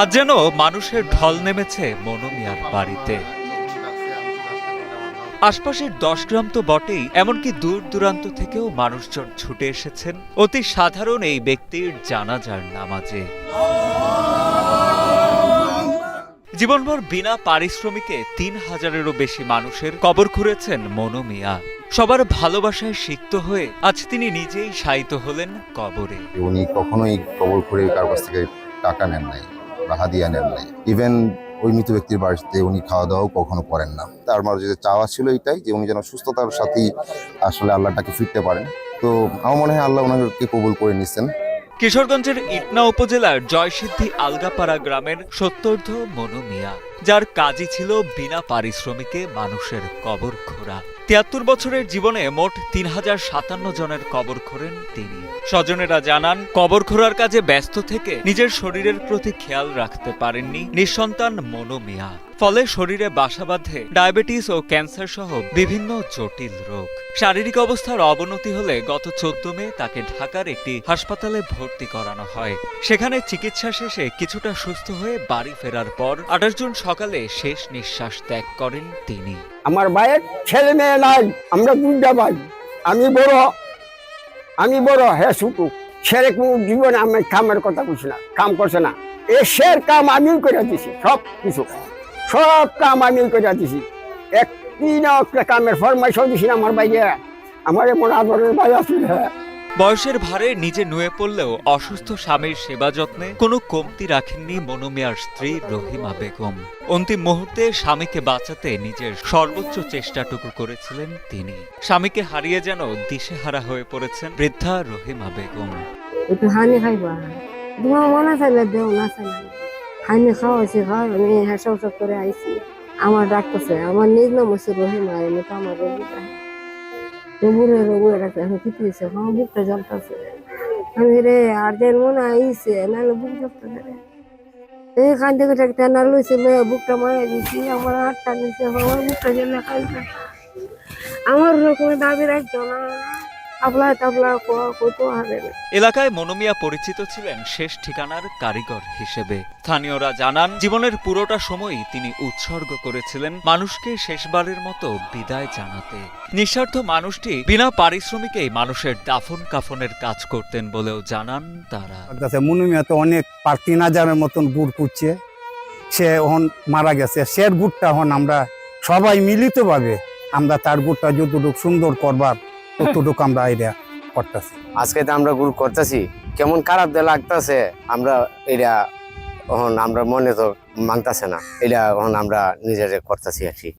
আজ যেন মানুষের ঢল নেমেছে মনোমিয়ার বাড়িতে। আশপাশের দশ গ্রাম তো বটেই, এমনকি দূর দূরান্ত থেকেও মানুষজন ছুটে এসেছেন। অতি সাধারণ এই ব্যক্তির জানাজার নামাজে। জীবনভর বিনা পারিশ্রমিকে তিন হাজারেরও বেশি মানুষের কবর খুঁড়েছেন মনো মিয়া সবার ভালোবাসায় সিক্ত হয়ে আজ তিনি নিজেই শায়িত হলেন কবরে। উনি কখনোই কবর করে কারও কাছ থেকে টাকা নেন নাই। হাদিয়া নেন নাই। ইভেন ওই মৃত ব্যক্তির বাড়িতে উনি খাওয়া দাওয়াও কখনো করেন না। তার মার যে চাওয়া ছিল এটাই যে উনি যেন সুস্থতার সাথেই আসলে আল্লাহটাকে ফিরতে পারেন। তো আমার মনে হয় আল্লাহ ওনাকে কবুল করে নিচ্ছেন কিশোরগঞ্জের ইটনা উপজেলার জয়সিদ্ধি আলগাপাড়া গ্রামের সত্তর্ধ মনো মিয়া, যার কাজই ছিল বিনা পারিশ্রমিকে মানুষের কবর খোঁড়া। তিয়াত্তর বছরের জীবনে মোট তিন হাজার সাতান্ন জনের কবর খোরেন তিনি। স্বজনেরা জানান, কবর খোরার কাজে ব্যস্ত থেকে নিজের শরীরের প্রতি খেয়াল রাখতে পারেননি নিঃসন্তান মনো মিয়া। ফলে শরীরে বাসা বাঁধে, ডায়াবেটিস ও ক্যান্সার সহ বিভিন্ন জটিল রোগ। শারীরিক অবস্থার অবনতি হলে গত চোদ্দ মে তাকে ঢাকার একটি হাসপাতালে ভর্তি করানো হয়। সেখানে চিকিৎসা শেষে কিছুটা সুস্থ হয়ে বাড়ি ফেরার পর আঠাশ জুন সকালে শেষ নিঃশ্বাস ত্যাগ করেন তিনি। আমার ভাইয়ের ছেলে মেয়ে নাই, আমরা দুইটা ভাই। আমি বড় আমি বড়, হে শুটু ছেলে কোনো জীবনে আমি কামের কথা বলছি না, কাম করছে না। এ শের কাম আমিও করে দিছি সব কিছু সব কাম আমিও করে দিছি। একটি না একটা কামের ফরমাইশও দিছি না আমার ভাইয়ে আমার এমন আদরের ভাই আছে। বয়সের ভারে নিজে নুয়ে পড়লেও অসুস্থ স্বামীর সেবা যত্নে কোনো কমতি রাখেননি মনোমিয়ার স্ত্রী রহিমা বেগম। অন্তিম মুহূর্তে স্বামীকে বাঁচাতে নিজের সর্বোচ্চ চেষ্টাটুকু করেছিলেন তিনি। স্বামীকে হারিয়ে যেন দিশেহারা হয়ে পড়েছেন বৃদ্ধা রহিমা বেগম। একটু হানি খাইবা। তোমার মনে চাইলে দেও না চাইলে না। হানি খাওয়াইছি খাওয়াই আমি হেসাও সব করে আইছি। আমার ডাকতেছে, আমার নিজ নাম হচ্ছে রহিমা আমি তো আমার রোগীটা বুড়ে রোগে রাখতে আমি কি হয়েছে আমার বুকটা জ্বলতেছে। আমি রে, আর দেন মনে আইছে, নাহলে বুক জ্বলতেছে রে কান থেকে একটা না লইছে লয়ে বুকটা মারা দিছি, আমার হাতটা নিছে আমার বুকটা জ্বলে খাইছে আমার রকমের দাবি রাখছো না আপলা তাবলা কোয়া হবে। না এলাকায় মনোমিয়া পরিচিত ছিলেন শেষ ঠিকানার কারিগর হিসেবে। স্থানীয়রা জানান জীবনের পুরোটা সময়ই তিনি উৎসর্গ করেছিলেন মানুষকে শেষবারের মতো বিদায় জানাতে। নিঃস্বার্থ মানুষটি বিনা পারিশ্রমিকেই মানুষের দাফন কাফনের কাজ করতেন বলেও জানান তারা। মুনুমিয়া তো অনেক পার তিন হাজারের মতন গুড় কুচ্ছে সে এখন মারা গেছে। সে গুড়টা এখন আমরা সবাই মিলিতভাবে আমরা তার গুড়টা যতটুকু সুন্দর করবার ততটুকু আমরা এটা করতেছি। আজকে তো আমরা গুরু করতেছি, কেমন খারাপ দিয়ে লাগতেছে, আমরা এটা এখন আমরা মনে তো মানতেছে না। এটা এখন আমরা নিজেরা করতেছি আর কি।